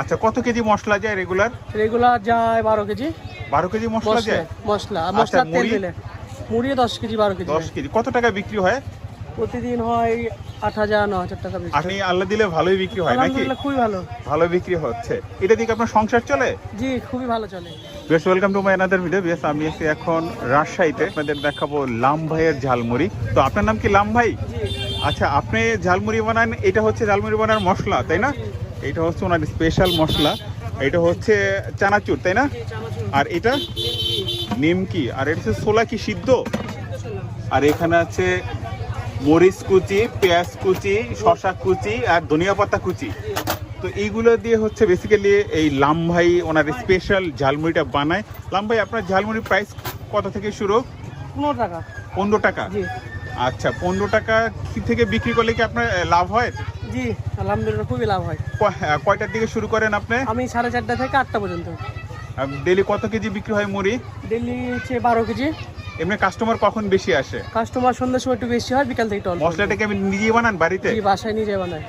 আচ্ছা কত কেজি মশলা যায় রেগুলার রেগুলার যায় বারো কেজি। বারো কেজি মশলা যায়? মশলা আচ্ছা, মশলা তেল? দিলে। মুড়ি দশ কেজি বারো কেজি দশ কেজি। কত টাকা বিক্রি হয়? প্রতিদিন হয় আট হাজার ন হাজার টাকা আপনি আল্লাহ দিলে ভালোই বিক্রি হয় নাকি? খুবই ভালো। ভালো বিক্রি হচ্ছে। এটা দিকে আপনার সংসার চলে? জি খুবই ভালো চলে। বেশ welcome to my another video বেশ আমি এসে এখন রাজশাহীতে। আপনাদের দেখাবো লাম ভাইয়ের ঝালমুড়ি। তো আপনার নাম কি লাম ভাই আচ্ছা আপনি ঝালমুড়ি বানান এটা হচ্ছে ঝালমুড়ি বানার মশলা তাই না? এটা হচ্ছে ওনার স্পেশাল মশলা। এটা হচ্ছে চানাচুর তাই না? আর এটা নিমকি। আর এটা হচ্ছে ছোলা কি সিদ্ধ? আর এখানে আছে মরিচ কুচি পেঁয়াজ কুচি শশা কুচি আর ধনিয়া পাতা কুচি। তো এইগুলো দিয়ে হচ্ছে বেসিক্যালি এই লাম ভাই ওনার স্পেশাল ঝালমুড়িটা বানায়। লাম ভাই আপনার ঝালমুড়ির প্রাইস কত থেকে শুরু পনেরো টাকা। পনেরো টাকা? আচ্ছা পনেরো টাকা কি থেকে বিক্রি করলে কি আপনার লাভ হয়? জি আলহামদুলিল্লাহ খুবই লাভ হয়। কয়টার দিকে শুরু করেন আপনি? আমি সাড়ে চারটা থেকে আটটা পর্যন্ত। ডেলি কত কেজি বিক্রি হয় মুড়ি? ডেলি হচ্ছে বারো কেজি। এমনি কাস্টমার কখন বেশি আসে? কাস্টমার সন্ধ্যার সময় একটু বেশি হয় বিকাল থেকে একটু মশলাটাকে আমি নিজেই বানান বাড়িতে? জি বাসায় যাই বানায়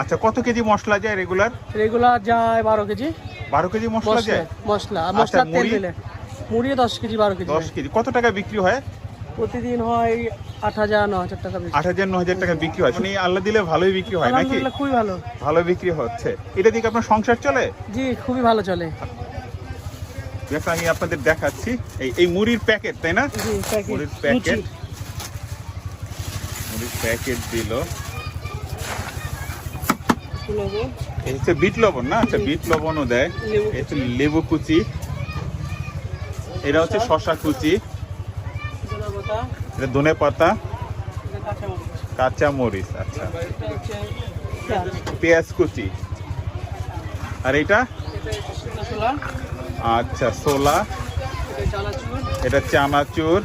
আচ্ছা কত কেজি মশলা যায় রেগুলার রেগুলার যায় বারো কেজি। বারো কেজি মশলা যায়? মশলা। আচ্ছা, মশলা তেল? দিলে। মুড়ি দশ কেজি বারো কেজি দশ কেজি। কত টাকা বিক্রি হয়? প্রতিদিন হয় আট হাজার ন হাজার টাকা আট হাজার ন হাজার টাকা বিক্রি হয়। মানে আল্লাহ দিলে ভালোই বিক্রি হয় নাকি? খুবই ভালো। ভালো বিক্রি হচ্ছে। এটা দিকে আপনার সংসার চলে? জি খুবই ভালো চলে। দেখো আমি আপনাদের দেখাচ্ছি। এই এই মুড়ির প্যাকেট তাই না? মুড়ির প্যাকেট। মুড়ির প্যাকেট দিল। হচ্ছে বিট লবণ না? আচ্ছা বিট লবণও দেয়। হচ্ছে লেবু কুচি। এটা হচ্ছে শশা কুচি। এটা ধনে পাতা। কাঁচা মরিচ। আচ্ছা। পেঁয়াজ। কুচি। আর এটা? আচ্ছা ছোলা। এটা চানাচুর।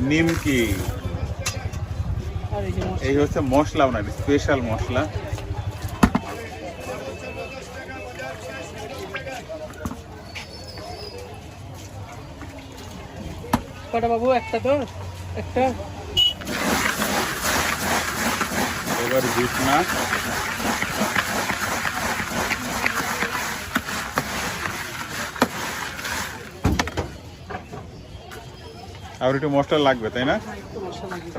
নিমকি। এই হচ্ছে মশলা ওনার স্পেশাল মশলা। কটা বাবু? একটা তো একটা। এবার বিট মাছ আর একটু মশলা লাগবে তাই না? একটু মশলা লাগে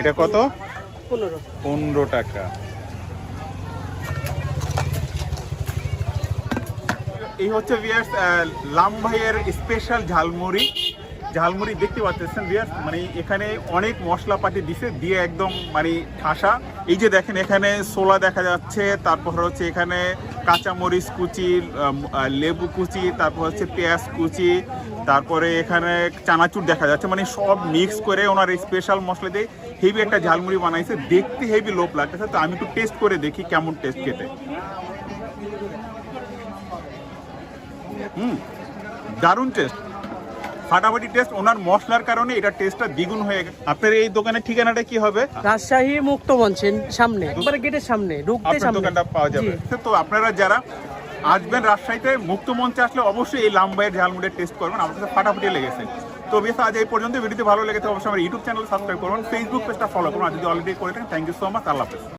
এটা কত? পনেরো। পনেরো টাকা। এই হচ্ছে ভিয়ার্স লাম ভাইয়ের স্পেশাল ঝালমুড়ি। ঝালমুড়ি দেখতে পাচ্ছেন ভিয়ার্স মানে এখানে অনেক মশলাপাতি দিছে দিয়ে একদম মানে ঠাসা। এই যে দেখেন এখানে সোলা দেখা যাচ্ছে তারপর হচ্ছে এখানে কাঁচামরিচ কুচি লেবু কুচি, তারপর হচ্ছে পেঁয়াজ কুচি, তারপরে এখানে চানাচুর দেখা যাচ্ছে। মানে সব মিক্স করে ওনার স্পেশাল মশলা দিয়ে হেভি একটা ঝালমুড়ি বানাইছে। দেখতে হেভি লোভ লাগতেছে, তো আমি একটু টেস্ট করে দেখি কেমন টেস্ট খেতে। হুম, দারুণ টেস্ট ফাটাফাটি টেস্ট ওনার মশলার কারণে এটা টেস্টটা দ্বিগুণ হয়ে গেছে। আপনার এই দোকানের ঠিকানাটা কি হবে? রাজশাহী মুক্ত মঞ্চের সামনে একবারে গেটের সামনে ঢুকতে সামনে। দোকানটা পাওয়া যাবে। তো আপনারা যারা আসবেন রাজশাহীতে মুক্ত মঞ্চে আসলে অবশ্যই এই লাম্বাইয়ের ঝালমুড়ের টেস্ট করবেন। আমার কাছে ফাটাফাটি লেগেছে। তো বেশ আজ এই পর্যন্ত। ভিডিওটি ভালো লেগেছে অবশ্যই আমার ইউটিউব চ্যানেল সাবস্ক্রাইব করুন ফেসবুক পেজটা ফলো করুন আর যদি অলরেডি করে থাকেন থ্যাংক ইউ সো মাচ আল্লাহ হাফেজ।